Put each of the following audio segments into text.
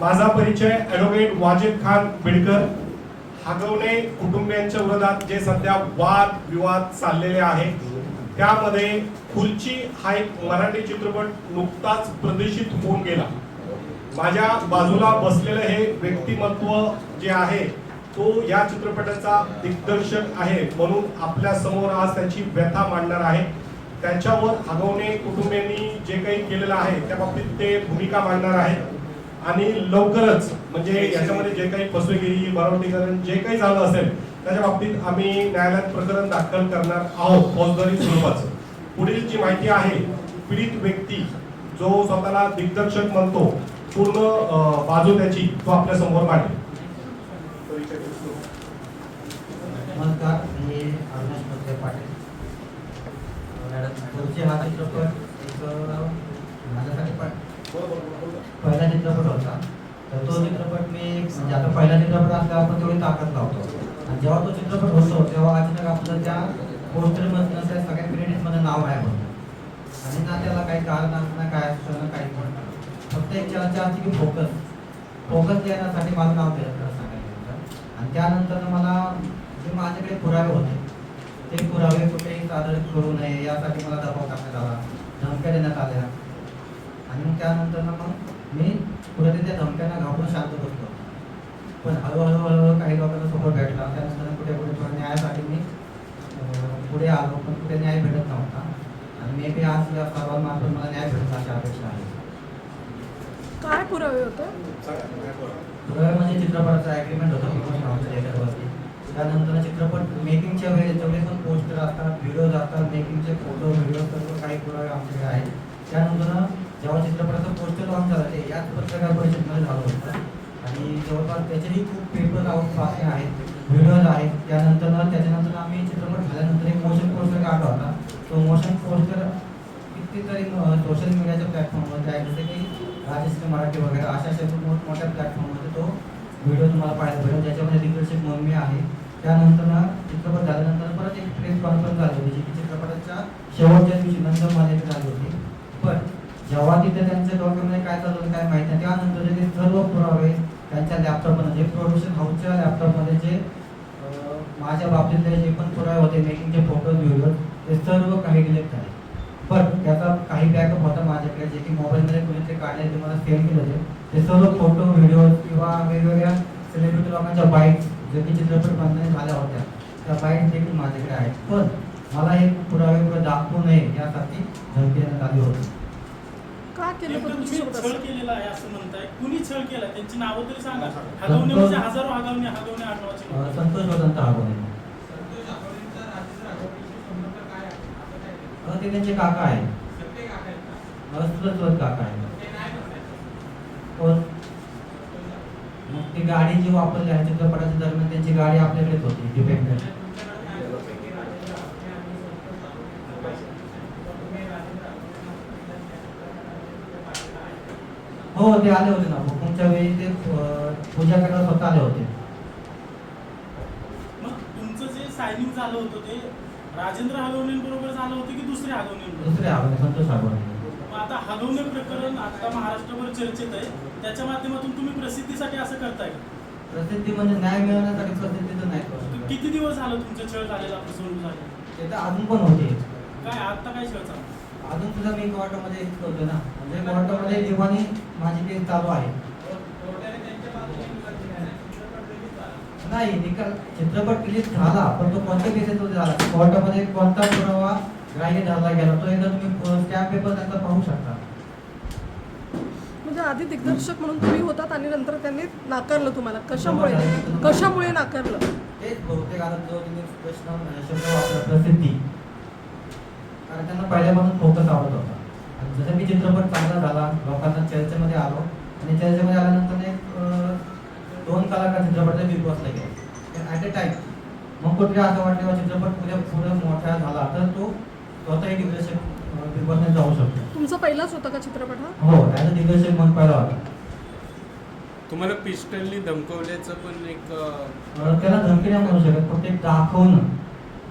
माझा परिचय ॲडव्होकेट वाजिद खान बिडकर. हागवणे कुटुंबियांच्या विरोधात जे सध्या वाद विवाद चाललेले आहेत त्यामध्ये खुलची हा एक मराठी चित्रपट नुकताच प्रदर्शित होऊन गेला. माझ्या बाजूला बसलेलं हे व्यक्तिमत्व जे आहे तो या चित्रपटाचा दिग्दर्शक आहे म्हणून आपल्यासमोर आज त्याची व्यथा मांडणार आहे. त्याच्यावर हगवणे कुटुंबियांनी जे काही केलेलं आहे त्या बाबतीत ते भूमिका मांडणार आहे. आणि लवकरच म्हणजे याच्यामध्ये जे काही फसवेगिरी बनवटीकरण जे काही झालं असेल त्याच्या बाबतीत आम्ही न्यायालयात प्रकरण दाखल करणार आहोत फौजदारी स्वरूपाचं. पुढील जी माहिती आहे पीडित व्यक्ती जो स्वतःला दिग्दर्शक म्हणतो पूर्ण बाजू त्याची तो आपल्यासमोर मांडेल. नमस्कार मी अविनाश पत्रे पाटील. मॅडम पुढचे हा चित्रपट एक माझ्यासाठी पण पहिला चित्रपट होता. तर तो चित्रपट मी म्हणजे आता पहिला चित्रपट असल्यावर आपण तेवढी ताकद लावतो. आणि जेव्हा तो चित्रपट होतो तेव्हा अचानक आपलं त्या पोस्टरमधनं त्या सगळ्या क्रेडिटमध्ये नाव आहे होतं आणि ना त्याला काही कारण असं ना काय असतं ना काही पण फक्त एक चर्चा असते की फोकस फोकस देण्यासाठी माझं नाव दिलं सांगायचं आणि त्यानंतर मला जे माझ्याकडे पुरावे होते ते पुरावे कुठेही सादर करू नये यासाठी मला दबाव टाकण्यात आला. धमक्या देण्यात आल्या. आणि मग त्यानंतर मग मी पुढे त्या धमक्यांना घाबरून शांत बसलो. पण हळूहळू हळूहळू काही लोकांना सपोर्ट भेटला. त्यानंतर कुठे कुठे थोडं न्यायासाठी मी पुढे आलो पण कुठे न्याय भेटत नव्हता. आणि मे बी आज या सर्वांमार्फत मला न्याय भेटत अशी अपेक्षा आहे. काय पुरावे होते? पुरावे म्हणजे चित्रपटाचा ॲग्रीमेंट होता आमच्या लेखकावरती त्यानंतर चित्रपट मेकिंगच्या वेळेस जेवढे पण पोस्टर असतात व्हिडिओज असतात मेकिंगचे फोटो व्हिडिओ सर्व काही पुरावे आमच्याकडे आहेत. त्यानंतर जेव्हा चित्रपटाचं पोस्टर पत्रकार परिषदेमध्ये झालं होतं आणि जवळपास त्याच्याही खूप पेपर आउट बातम्या आहेत व्हिडिओज आहेत त्यानंतर त्याच्यानंतर आम्ही चित्रपट झाल्यानंतर एक मोशन पोस्टर काढला होता तो मोशन पोस्टर कितीतरी सोशल मीडियाच्या प्लॅटफॉर्ममध्ये आहे जसे की राजश्री मराठी वगैरे अशा अशा मोठमोठ्या प्लॅटफॉर्ममध्ये तो व्हिडिओ तुम्हाला पाहायला भेटेल ज्याच्यामध्ये दिग्दर्शक मम्मी आहे त्यानंतर चित्रपट झाल्यानंतर परत एक प्रेस कॉन्फरन्स झाली होती जी की चित्रपटाच्या शेवटच्या दिवशी नंतर माझ्याकडे झाली होती पण जेव्हा तिथे त्यांच्या डॉक्युमेंट काय चालू होतं काय माहिती नाही. त्यानंतर ते सर्व पुरावे त्यांच्या लॅपटॉपमध्ये जे प्रोडक्शन हाऊसच्या लॅपटॉपमध्ये जे माझ्या बाबतीतले जे पण पुरावे होते मेकिंगचे फोटो व्हिडिओ ते सर्व काही डिलीट झाले. पण त्याचा काही बॅकअप होता माझ्याकडे जे की मोबाईलमध्ये कोणी ते काढले ते मला सेंड केले होते. ते सर्व फोटो व्हिडिओ किंवा वेगवेगळ्या सेलिब्रिटी लोकांच्या बाईक्स जे की चित्रपट बनण्यात झाल्या होत्या त्या बाईक्स देखील माझ्याकडे आहेत. पण मला हे पुरावे दाखवू नये यासाठी धमकी देण्यात आली होती. का केलं पण तुम्ही तुमच्यासोबत छळ असं? केलेला आहे असं म्हणताय. कुणी छळ केला? त्यांची नावं तरी सांगा. हगवणे म्हणजे हजारो हगवणे हगवणे आठवाचे अं, संतोष वसंत आगोने अं, ते त्यांचे काका आहेत. अं, चुलत चुलत काका आहेत. पण मग ती गाडी जी वापरली आहे चित्रपटाच्या दरम्यान त्यांची गाडी आपल्याकडेच होती डिपेंडंट हो ते आले होते ना. हुकुमच्या वेळी ते पूजा करायला स्वतः आले होते. मग तुमचं जे सायनिंग झालं होतं ते राजेंद्र हगवणेंबरोबर झालं होतं की दुसऱ्या हगवणेंबरोबर दुसरे संतोष मग आता हगवणे प्रकरण आता महाराष्ट्रभर चर्चेत आहे. त्याच्या माध्यमातून तुम्ही प्रसिद्धीसाठी असं करताय का? प्रसिद्धी म्हणजे न्याय मिळवण्यासाठी प्रसिद्धी तर नाही करू तर शकत. किती दिवस झालं तुमचं छळ झालेला फसवणूक झाली ते तर अजून पण होते. काय आता काय छळ चालू? अजून सुद्धा मी कोर्टामध्ये हेच करतो ना. म्हणजे कोर्टामध्ये दिवाणी माझी केस चालू आहे. नाही निकाल चित्रपट रिलीज झाला पण तो कोणत्या केसेसमध्ये झाला? कोर्टामध्ये कोणता पुरावा ग्राह्य धरला गेला? तो एकदा तुम्ही स्टॅम्प पेपर त्यांचा पाहू शकता. म्हणजे आधी दिग्दर्शक म्हणून तुम्ही होतात आणि नंतर त्यांनी नाकारलं तुम्हाला. कशामुळे? कशामुळे नाकारलं? तेच बहुतेक आता जो तुम्ही प्रश्न शब्द वापरला प्रसिद्धी. कारण त्यांना पहिल्यापासून फोकस आवडत होता. आणि जसं मी चित्रपट चांगला झाला लोकांना चर्चेमध्ये आलो आणि चर्चेमध्ये आल्यानंतर एक दोन कलाकार चित्रपटाच्या बिग बॉसला गेले. ॲट अ टाइम मग कुठे असं वाटलं "बा, चित्रपट पुढे पुढे मोठा झाला तर तो स्वतःही दिग्दर्शक बिग बॉसने जाऊ शकतो. तुमचा पहिलाच होता का चित्रपट हा? हो ॲज अ दिग्दर्शक मग पहिला होता. तुम्हाला पिस्टलनी धमकवल्याचं पण एक त्याला धमकी नाही म्हणू शकत फक्त एक दाखवणं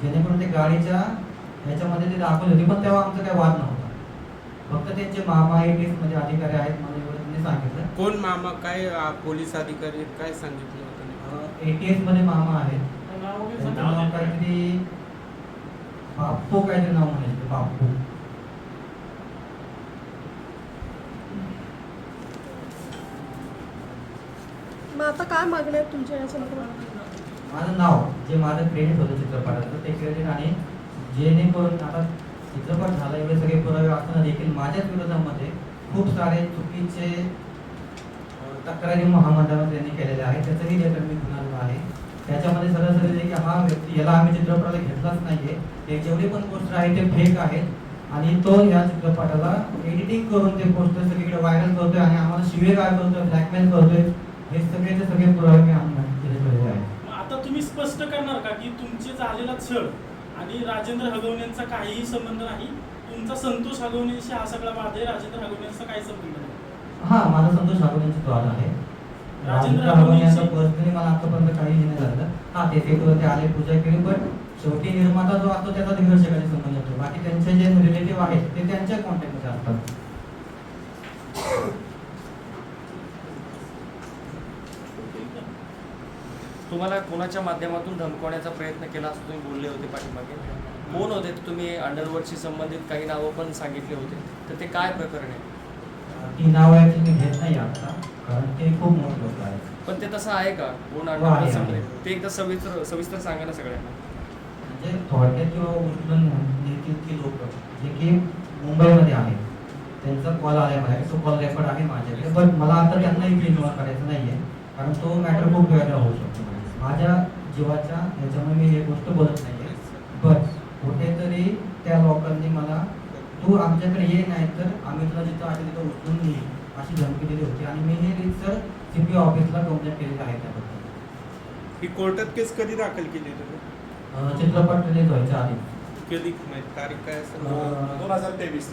जेणेकरून ते गाडीच्या ह्याच्यामध्ये ते दाखवली होती पण तेव्हा आमचा काही वाद नव्हता. फक्त त्यांचे मामा मध्ये अधिकारी आहेत मला एवढं त्यांनी सांगितलं. कोण मामा? काय पोलीस अधिकारी? काय सांगितलं होतं? एटीएसमध्ये मामा आहेत. त्यांचं. नाव काहीतरी बाप्पू काहीतरी नाव म्हणायचं बाप्पू मग आता काय मागण्या आहेत तुमच्या या संदर्भात माझं नाव जे माझं क्रेडिट होतं चित्रपटाचं ते क्रेडिट आणि जेणेकरून आता चित्रपट झाला एवढे सगळे पुरावे असताना देखील माझ्याच विरोधामध्ये खूप सारे चुकीचे तक्रारी महामंडळाने त्यांनी केलेल्या आहेत. त्याचंही लेखन मी घेऊन आहे. त्याच्यामध्ये सरासरी आहे की हा व्यक्ती याला आम्ही चित्रपटाला घेतलाच नाहीये. ते जेवढे पण पोस्टर आहे ते फेक आहेत. आणि तो या चित्रपटाला एडिटिंग करून ते पोस्टर सगळीकडे व्हायरल करतोय आणि आम्हाला शिवेगाळ काय करतोय ब्लॅकमेल करतोय हे सगळेचे सगळे पुरावे मी आम्ही आहेत. आता तुम्ही स्पष्ट करणार का की तुमचे झालेला छळ आणि राजेंद्र हगवणेंचा काहीही संबंध नाही. तुमचा संतोष हगवणेशी हा सगळा वाद आहे. राजेंद्र हगवणेंचा काही संबंध नाही. हा माझा संतोष हागवण्याची द्वार आहे. राजेंद्र राजेंद्र हागवणे यांचा हागवणेची- पर्सनली मला आतापर्यंत काही नाही झालं हा ते सेटवरती आले पूजा केली पण शेवटी निर्माता जो असतो त्याचा दिग्दर्शकाशी संबंध असतो बाकी त्यांचे जे रिलेटिव्ह आहेत ते त्यांच्या कॉन्टॅक्टमध्ये असतात. तुम्हाला कोणाच्या माध्यमातून धमकवण्याचा प्रयत्न केला असं तुम्ही बोलले होते पाठीमागे? कोण होते? तुम्ही अंडरवर्ल्डशी संबंधित काही नावं पण सांगितले होते. तर ते काय प्रकरण आहे? ती नाव आहे ती मी घेत नाही आता कारण ते खूप मोठे लोक आहेत. पण ते तसं आहे का? कोण आहे, अंडरवर्ल्ड आहे. संबंधित? ते एकदा सविस्तर सविस्तर सांगा ना सगळ्यांना. म्हणजे थोडक्यात किंवा नेतील ती लोक जे की मुंबईमध्ये आहेत त्यांचा कॉल आला आहे तो कॉल रेकॉर्ड आहे माझ्याकडे पण मला आता त्यांनाही इग्नोर करायचं नाहीये कारण तो मॅटर खूप वेगळा होऊ शकतो. माझ्या जीवाच्या ह्याच्यामुळे मी हे गोष्ट बोलत नाहीये. पण कुठेतरी त्या लोकांनी मला तू आमच्याकडे ये नाही तर आम्ही तुला जिथं आहे तिथं उचलून नेईल अशी धमकी दिली होती. आणि मी हे सर सीपी ऑफिसला कंप्लेंट केलेली आहे त्याबद्दल. ही कोर्टात केस कधी दाखल केली तुम्ही? अं, चित्रपट रिलीज व्हायच्या आधी. कधी? माहीत तारीख काय असेल? दोन हजार तेवीस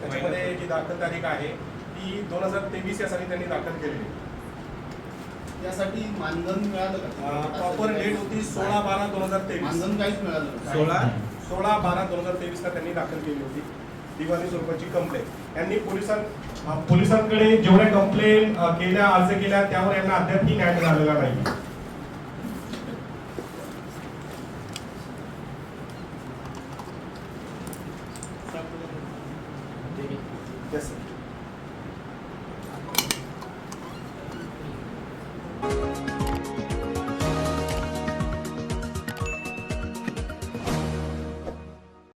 त्याच्यामध्ये जी दाखल तारीख आहे ती दोन हजार तेवीस या साली त्यांनी दाखल केलेली यासाठी मानधन मिळालं का? प्रॉपर डेट होती सोळा बारा दोन हजार तेवीस. मानधन काहीच मिळालं. सोळा? सोळा बारा दोन हजार तेवीसला त्यांनी दाखल केली होती दिवाणी स्वरूपाची कंप्लेंट यांनी पोलिसां पोलिसांकडे जेवढ्या कंप्लेंट केल्या अर्ज केल्या त्यावर यांना अद्यापही न्याय मिळालेला नाही. Yes, sir.